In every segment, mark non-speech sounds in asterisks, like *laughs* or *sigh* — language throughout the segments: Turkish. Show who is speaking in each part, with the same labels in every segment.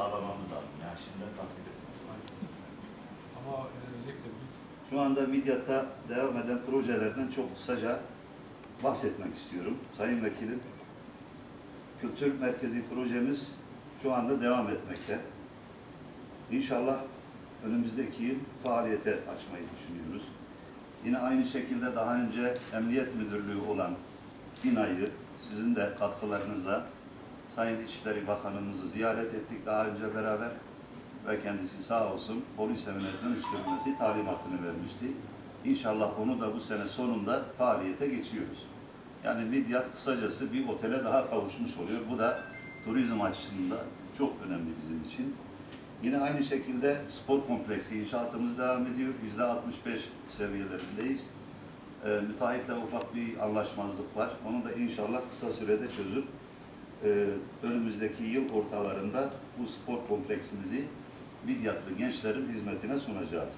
Speaker 1: sağlamamız lazım. Yani şimdiden takip etmemiz lazım.
Speaker 2: Ama e, özellikle
Speaker 1: Şu anda Midyat'ta devam eden projelerden çok kısaca bahsetmek istiyorum. Sayın Vekilim, Kültür Merkezi projemiz şu anda devam etmekte. İnşallah önümüzdeki yıl faaliyete açmayı düşünüyoruz. Yine aynı şekilde daha önce Emniyet Müdürlüğü olan binayı sizin de katkılarınızla Sayın İçişleri Bakanımızı ziyaret ettik daha önce beraber ve kendisi sağ olsun polis evine dönüştürülmesi talimatını vermişti. İnşallah onu da bu sene sonunda faaliyete geçiyoruz. Yani Midyat kısacası bir otele daha kavuşmuş oluyor. Bu da turizm açısından çok önemli bizim için. Yine aynı şekilde spor kompleksi inşaatımız devam ediyor. Yüzde 65 seviyelerindeyiz. Ee, müteahhitle ufak bir anlaşmazlık var. Onu da inşallah kısa sürede çözüp e, önümüzdeki yıl ortalarında bu spor kompleksimizi Midyatlı gençlerin hizmetine sunacağız.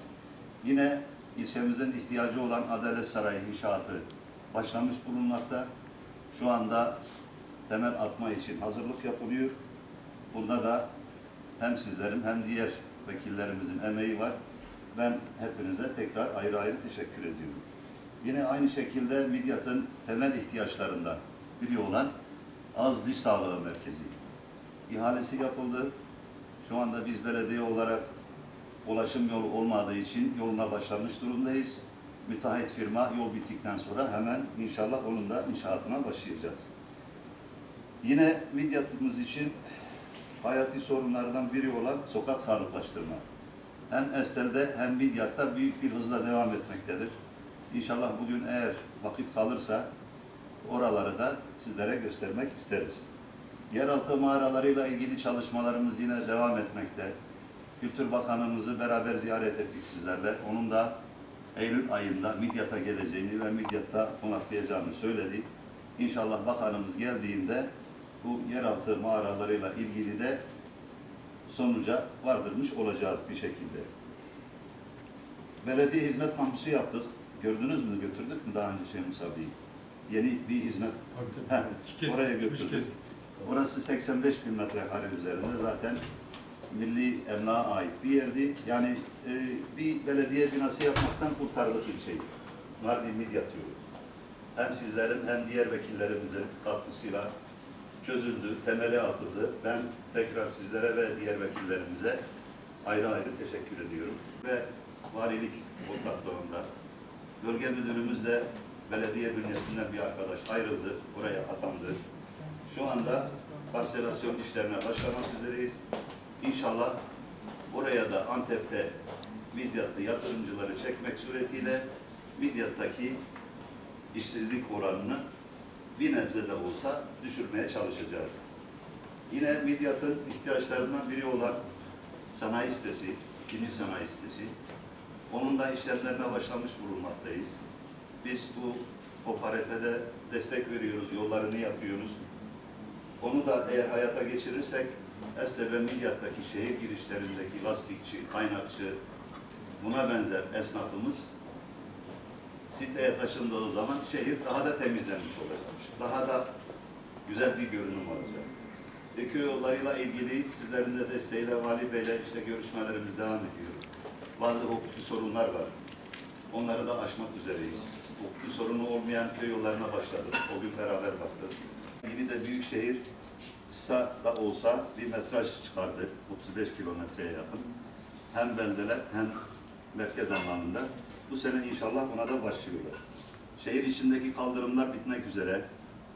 Speaker 1: Yine ilçemizin ihtiyacı olan Adalet Sarayı inşaatı başlamış bulunmakta. Şu anda temel atma için hazırlık yapılıyor. Bunda da hem sizlerin hem diğer vekillerimizin emeği var. Ben hepinize tekrar ayrı ayrı teşekkür ediyorum. Yine aynı şekilde Midyat'ın temel ihtiyaçlarından biri olan Az Diş Sağlığı Merkezi. İhalesi yapıldı. Şu anda biz belediye olarak ulaşım yolu olmadığı için yoluna başlamış durumdayız. Müteahhit firma yol bittikten sonra hemen inşallah onun da inşaatına başlayacağız. Yine Midyat'ımız için hayati sorunlardan biri olan sokak sağlıklaştırma. Hem Estel'de hem Midyat'ta büyük bir hızla devam etmektedir. İnşallah bugün eğer vakit kalırsa oraları da sizlere göstermek isteriz. Yeraltı mağaralarıyla ilgili çalışmalarımız yine devam etmekte. Kültür Bakanımızı beraber ziyaret ettik sizlerle. Onun da Eylül ayında Midyat'a geleceğini ve Midyat'ta konaklayacağını söyledi. İnşallah bakanımız geldiğinde bu yeraltı mağaralarıyla ilgili de sonuca vardırmış olacağız bir şekilde. Belediye hizmet kampüsü yaptık. Gördünüz mü, götürdük mü daha önce Şeyh Musa? Yeni bir hizmet
Speaker 2: tabii tabii.
Speaker 1: Heh,
Speaker 2: kez,
Speaker 1: oraya götürdük. Burası 85 bin metrekare üzerinde zaten milli emlağa ait bir yerdi. Yani e, bir belediye binası yapmaktan kurtardık ilçeyi. Mardin Midyat yolu. Hem sizlerin hem diğer vekillerimizin katkısıyla çözüldü, temeli atıldı. Ben tekrar sizlere ve diğer vekillerimize ayrı ayrı teşekkür ediyorum. Ve valilik ortaklığında bölge müdürümüz de belediye bünyesinden bir arkadaş ayrıldı, oraya atandı. Şu anda parselasyon işlerine başlamak üzereyiz. İnşallah oraya da Antep'te Midyatlı yatırımcıları çekmek suretiyle Midyat'taki işsizlik oranını bir nebze de olsa düşürmeye çalışacağız. Yine Midyat'ın ihtiyaçlarından biri olan sanayi sitesi, ikinci sanayi sitesi. Onun da işlemlerine başlamış bulunmaktayız. Biz bu Koparefe'de destek veriyoruz, yollarını yapıyoruz. Onu da eğer hayata geçirirsek Esse ve Midyat'taki şehir girişlerindeki lastikçi, kaynakçı, buna benzer esnafımız siteye taşındığı zaman şehir daha da temizlenmiş olacak. Daha da güzel bir görünüm olacak. Ve köy yollarıyla ilgili sizlerin de desteğiyle Vali Bey'le işte görüşmelerimiz devam ediyor. Bazı hukuki sorunlar var. Onları da aşmak üzereyiz. Hukuki sorunu olmayan köy yollarına başladık. O gün beraber baktık. Yine de Büyükşehir kısa da olsa bir metraj çıkardı. 35 kilometreye yakın. Hem beldeler hem merkez anlamında. Bu sene inşallah buna da başlıyorlar. Şehir içindeki kaldırımlar bitmek üzere.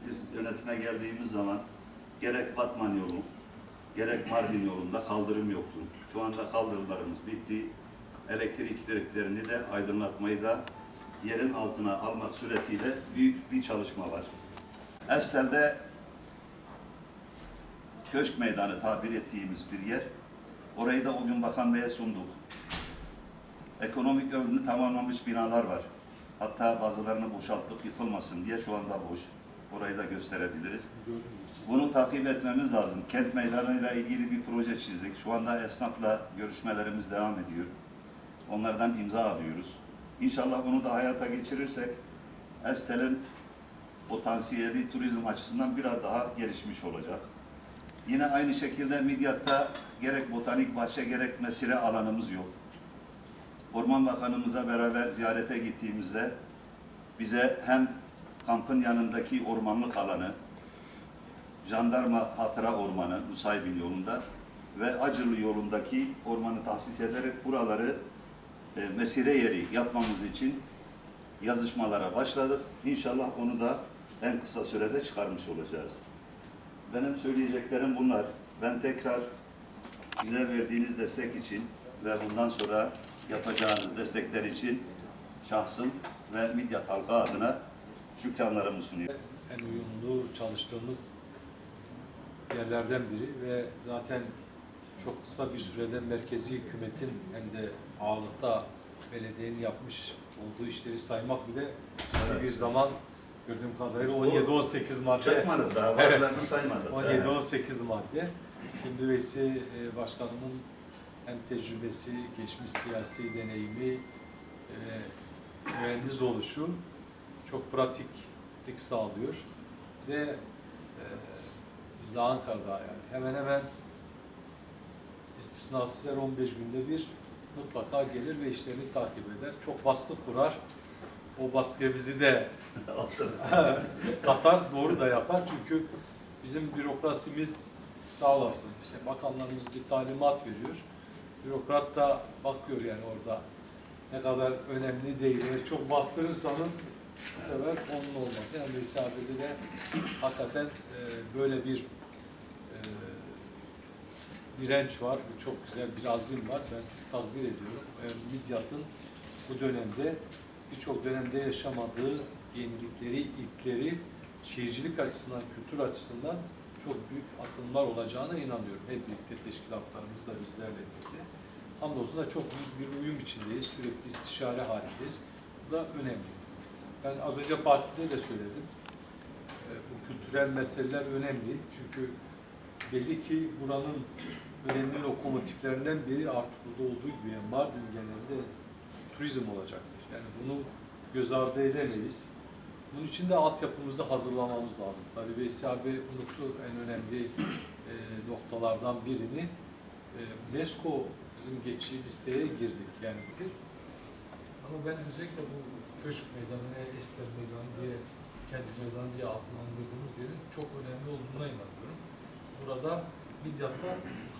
Speaker 1: Biz yönetime geldiğimiz zaman gerek Batman yolu, gerek Mardin yolunda kaldırım yoktu. Şu anda kaldırımlarımız bitti. Elektriklerini de aydınlatmayı da yerin altına almak suretiyle büyük bir çalışma var. Estel'de Köşk Meydanı tabir ettiğimiz bir yer. Orayı da o gün Bakan Bey'e sunduk. Ekonomik ömrünü tamamlamış binalar var. Hatta bazılarını boşalttık yıkılmasın diye şu anda boş. Orayı da gösterebiliriz. Bunu takip etmemiz lazım. Kent meydanıyla ilgili bir proje çizdik. Şu anda esnafla görüşmelerimiz devam ediyor. Onlardan imza alıyoruz. İnşallah bunu da hayata geçirirsek Estel'in potansiyeli turizm açısından biraz daha gelişmiş olacak. Yine aynı şekilde Midyat'ta gerek botanik bahçe gerek mesire alanımız yok. Orman Bakanımıza beraber ziyarete gittiğimizde bize hem kampın yanındaki ormanlık alanı, jandarma hatıra ormanı Nusaybin yolunda ve Acırlı yolundaki ormanı tahsis ederek buraları mesire yeri yapmamız için yazışmalara başladık. İnşallah onu da en kısa sürede çıkarmış olacağız. Benim söyleyeceklerim bunlar. Ben tekrar bize verdiğiniz destek için ve bundan sonra yapacağınız destekler için şahsım ve Midyat halkı adına şükranlarımı sunuyorum.
Speaker 2: En uyumlu çalıştığımız yerlerden biri ve zaten çok kısa bir sürede merkezi hükümetin hem de ağırlıkta belediyenin yapmış olduğu işleri saymak bile
Speaker 1: Evet.
Speaker 2: bir zaman gördüğüm kadarıyla
Speaker 1: Doğru.
Speaker 2: 17-18 madde.
Speaker 1: Çekmadık daha,
Speaker 2: Evet.
Speaker 1: varlarını saymadık.
Speaker 2: 17-18 madde. Şimdi Veysi e, Başkanımın hem tecrübesi, geçmiş siyasi deneyimi ve mühendis oluşu çok pratiklik sağlıyor. Bir de e, biz de Ankara'da yani hemen hemen istisnasız her 15 günde bir mutlaka gelir ve işlerini takip eder. Çok baskı kurar. O baskıya bizi de *laughs* *laughs* katar, doğru da yapar çünkü bizim bürokrasimiz sağ olasın işte bakanlarımız bir talimat veriyor. Bürokrat da bakıyor yani orada ne kadar önemli değil. Eğer çok bastırırsanız bu sefer onun olmaz. Yani abi'de de hakikaten e, böyle bir direnç var. Çok güzel bir azim var. Ben takdir ediyorum. E, Midyat'ın bu dönemde birçok dönemde yaşamadığı yenilikleri, ilkleri şehircilik açısından, kültür açısından çok büyük atımlar olacağına inanıyorum. Hep birlikte teşkilatlarımızla bizlerle birlikte. Hamdolsun da çok büyük bir uyum içindeyiz. Sürekli istişare halindeyiz. Bu da önemli. Ben az önce partide de söyledim. Ee, Bu kültürel meseleler önemli. Çünkü belli ki buranın önemli lokomotiflerinden biri artık burada olduğu gibi yani Mardin genelinde turizm olacaktır. Yani bunu göz ardı edemeyiz. Bunun için de altyapımızı hazırlamamız lazım. Tabii Veysi abi unuttu en önemli e, noktalardan birini. E, UNESCO bizim geçici listeye girdik yani. Ama ben özellikle bu Köşk Meydanı, Ester Meydanı diye kendi meydanı diye adlandırdığımız yerin çok önemli olduğuna inanıyorum. Burada Midyat'ta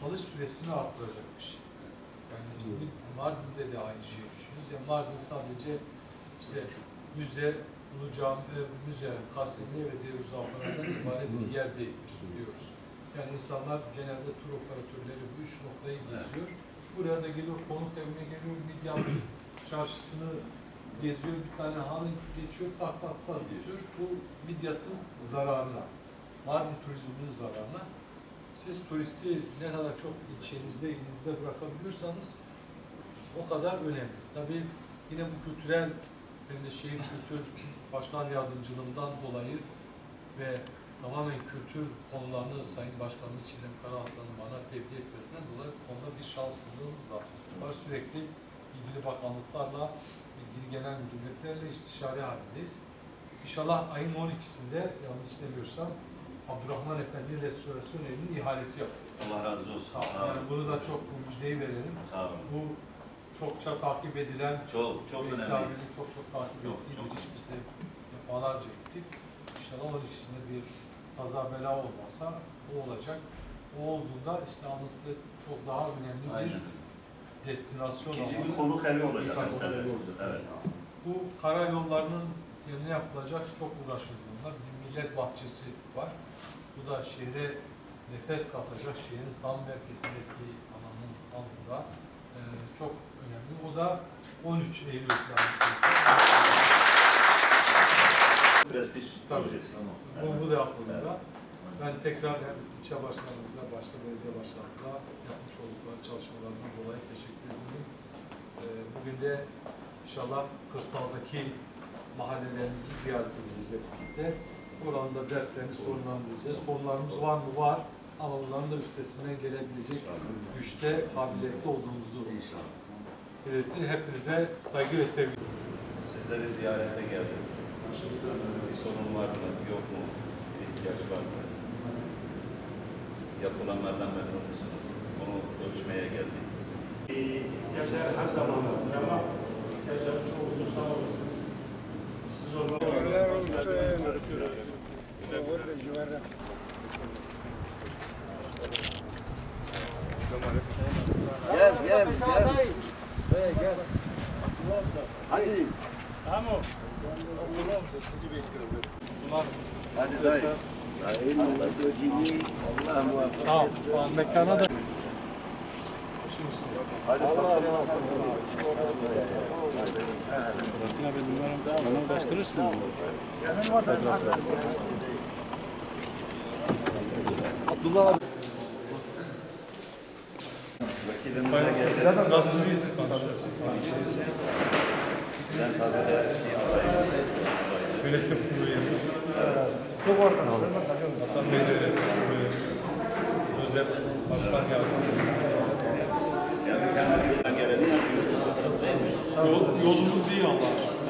Speaker 2: kalış süresini arttıracak bir şey. Yani biz Mardin'de de aynı şeyi düşünüyoruz. Yani Mardin sadece işte müze, Ulu Cami, e, müze, Kasimiye ve diğer uzaklardan *clears throat* ibaret bir yer değildir diyoruz. Yani insanlar genelde tur operatörleri bu üç noktayı geziyor. Buraya da geliyor, konuk evine geliyor, Midyat çarşısını geziyor, bir tane hanı geçiyor, tak tak tak geçiyor. Bu Midyat'ın zararına, Mardin turizminin zararına. Siz turisti ne kadar çok ilçenizde, ilinizde bırakabiliyorsanız o kadar önemli. Tabii yine bu kültürel hem de şehir kültür başkan yardımcılığından dolayı ve tamamen kültür konularını Sayın Başkanımız Çiğdem Karaaslan'ın bana tevdi etmesinden dolayı konuda bir şanslılığımız var. Sürekli ilgili bakanlıklarla, ilgili genel müdürlüklerle istişare halindeyiz. İnşallah ayın 12'sinde yanlış demiyorsam Abdurrahman Efendi Restorasyon Evi'nin ihalesi yapılıyor.
Speaker 1: Allah razı olsun. Sağ
Speaker 2: yani
Speaker 1: olun.
Speaker 2: bunu da çok bu müjdeyi verelim.
Speaker 1: Sağ olun.
Speaker 2: Bu çokça takip edilen
Speaker 1: Çok çok önemli.
Speaker 2: çok çok takip
Speaker 1: Çok,
Speaker 2: ettiği
Speaker 1: çok.
Speaker 2: bir iş biz de defalarca gittik. İnşallah onun ikisinde bir kaza bela olmazsa o olacak. O olduğunda işte anısı çok daha önemli
Speaker 1: Aynen.
Speaker 2: bir destinasyon
Speaker 1: İkinci bir konuk evi olacak
Speaker 2: olacak.
Speaker 1: Evet.
Speaker 2: Bu karayollarının yerine yapılacak çok uğraşıldı bunlar. Bir millet bahçesi var. Bu da şehre nefes katacak, şehrin tam merkezindeki alanın altında Ee, çok önemli. O da 13 Eylül.
Speaker 1: Prestij projesi.
Speaker 2: Bu, bu da yapıldığında ben tekrar hem ilçe başkanımıza, başka belediye başkanımıza yapmış oldukları çalışmalarından dolayı teşekkür ediyorum. Ee, bugün de inşallah kırsaldaki mahallelerimizi ziyaret edeceğiz hep birlikte. Oranın da dertlerini sorunlandıracağız. Sorunlarımız var mı? Var. Ama bunların da üstesinden gelebilecek güçte, kabiliyette olduğumuzu belirtin. Hepinize saygı ve sevgi.
Speaker 1: Sizleri ziyarete geldik. Bir sorun var mı, yok mu? Bir ihtiyaç var mı? Yapılanlardan memnun musunuz? Onu ölçmeye geldik.
Speaker 3: İhtiyaçlar her zaman vardır ama ihtiyaçların çoğu sağ olmalı.
Speaker 1: Gel, gel, gel. Hadi.
Speaker 3: Tamam.
Speaker 1: Hadi dayı.
Speaker 2: Sağ ol. Şu an mekana da
Speaker 1: Hadi bakalım. Vekilimize geldi.
Speaker 2: nasıl bir izin konuşuyoruz?
Speaker 1: Ben tabii adayımız.
Speaker 2: Yönetim kurulu üyemiz. Çok olsun. Hasan Bey de yönetim kurulu üyemiz. Özel Başkan Yardımcımız.
Speaker 1: Yani kendimizden geleni yapıyoruz. Değil mi?
Speaker 2: Yol, yolumuz iyi Allah'a şükür.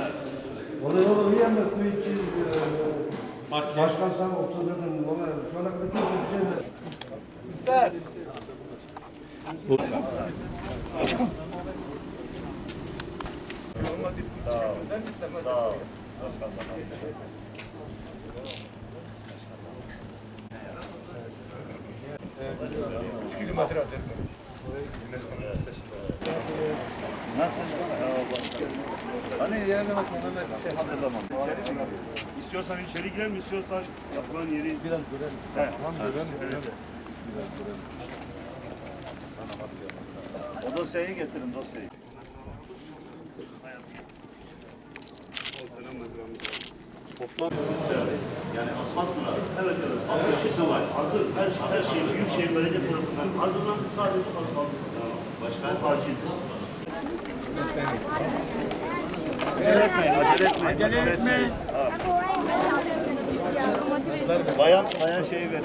Speaker 4: Onu yolu bir yanda koy için
Speaker 2: Market.
Speaker 4: başkan sen oturdun ona şu ana kadar kimse bir şey?
Speaker 1: Sağ ol. Sağ ol. Başkan sağ ol. Nasılsın? Sağ başkanım. Hani yerine bak Mehmet bir şey hazırlamam.
Speaker 3: İstiyorsan içeri girelim, istiyorsan yapılan yeri... Biraz görelim. He.
Speaker 2: Tamam görelim. görelim.
Speaker 1: O dosyayı getirin dosyayı. Yani asfalt mı lazım?
Speaker 3: Evet evet.
Speaker 1: Altyapısı var.
Speaker 3: Hazır, her, her şey Büyükşehir Belediye tarafından hazırlandı sadece asfalt.
Speaker 1: Başkan
Speaker 3: Acil.
Speaker 1: acele etmeyin, acele etmeyin. Acele etmeyin. Bayan, bayan şeyi verin.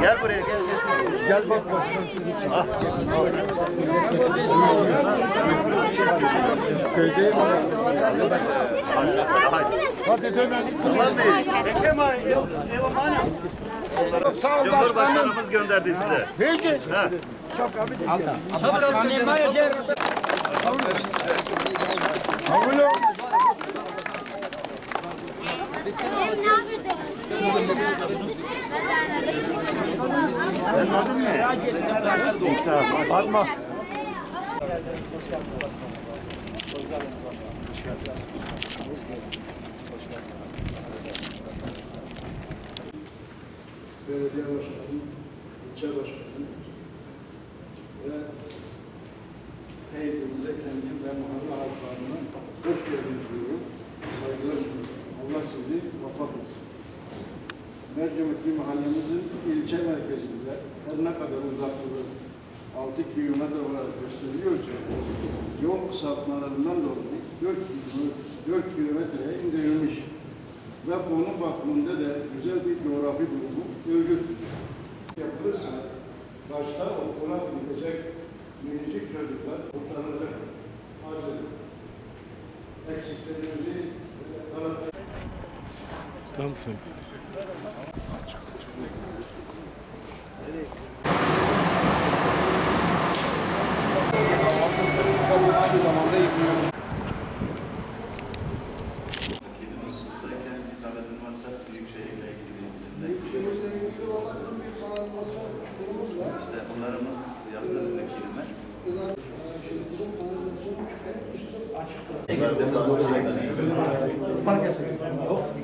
Speaker 1: Gel buraya, gel, gel. Gel bak başkan Hadi dönelim. Tamam mı?
Speaker 3: Ekrem abi, ev, ev amanım.
Speaker 1: Cumhurbaşkanımız gönderdi size.
Speaker 3: Peki.
Speaker 1: Ha. Senin adın ne? İsa. Fatma.
Speaker 4: Belediye başkanı, ilçe başkanı ve heyetimize kendim ve mahalle halklarına hoş geldiniz diyorum. Saygılar sunuyorum. Allah sizi muvaffak etsin. Mercimekli mahallemizin ilçe merkezinde her ne kadar uzaklığı 6 kilometre olarak gösteriliyorsa yol kısaltmalarından dolayı 4 kilometre, 4 kilometreye indirilmiş ve konu bakımında da güzel bir coğrafi durumu mevcut. Yapılırsa başta okula gidecek minicik çocuklar kurtarılacak. Hazır. Eksiklerimizi. Aynı zamanda yıkıyor.
Speaker 1: Kedimiz buradayken bir talebin varsa Büyükşehir'le ilgili bir
Speaker 4: Ülkemizle ilgili olan bir kanalizasyon sorunumuz var.
Speaker 1: İşte bunlarımız yazdığı vekilime.
Speaker 4: Şimdi bu kanalizasyon çıkartmıştır, açıktır.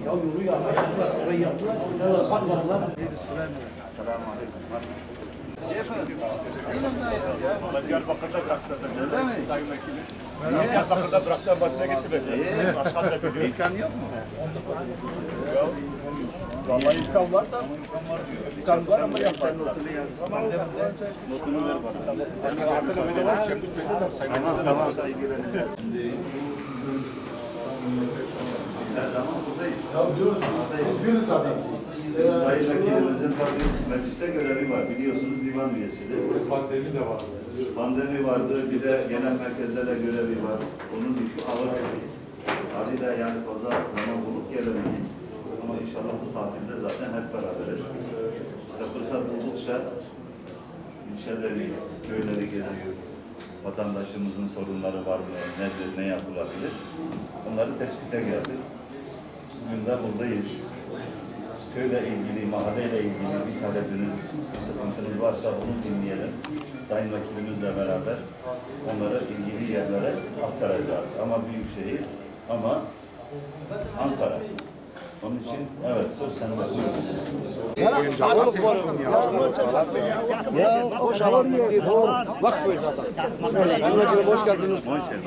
Speaker 5: Ya yolu yaptılar, orayı yaptılar, onlara bakmadılar.
Speaker 1: Selamun Aleyküm. Efendim, yanımdayız ya.
Speaker 3: Diyarbakır'da bıraktılar.
Speaker 1: Öyle mi?
Speaker 3: Sayın Diyarbakır'da bıraktılar, Batı'na gitti be.
Speaker 1: İyi.
Speaker 3: Başkan da biliyor.
Speaker 1: İmkan yok mu?
Speaker 3: Vallahi imkan var da imkan var ama
Speaker 1: Sen
Speaker 3: yapmadılar.
Speaker 1: notunu yaz. Notunu ver bana. Tamam tamam. Her zaman buradayız.
Speaker 4: Tabii diyoruz.
Speaker 1: Buradayız.
Speaker 4: Bir
Speaker 1: Sayın Vekilimizin tabii mecliste görevi var. Biliyorsunuz divan üyesidir.
Speaker 2: Pandemi de var.
Speaker 1: Pandemi vardı, bir de genel merkezde de görevi var. Onun yükü ağır. Haliyle yani fazla zaman bulup gelemedik. Ama inşallah bu tatilde zaten hep beraberiz. İşte fırsat buldukça ilçeleri, köyleri geziyor. Vatandaşımızın sorunları var mı, nedir, ne yapılabilir? Onları tespite geldik. Bugün de buradayız. Köyle ilgili, mahalleyle ilgili bir talebiniz, bir sıkıntınız varsa onu dinleyelim. Sayın Vekilimizle beraber onları ilgili yerlere aktaracağız. Ama büyük şehir, ama Ankara. Onun için evet söz sende. Buyurun.
Speaker 5: Vakfı zaten. Hoş geldiniz.
Speaker 1: Hoş geldin.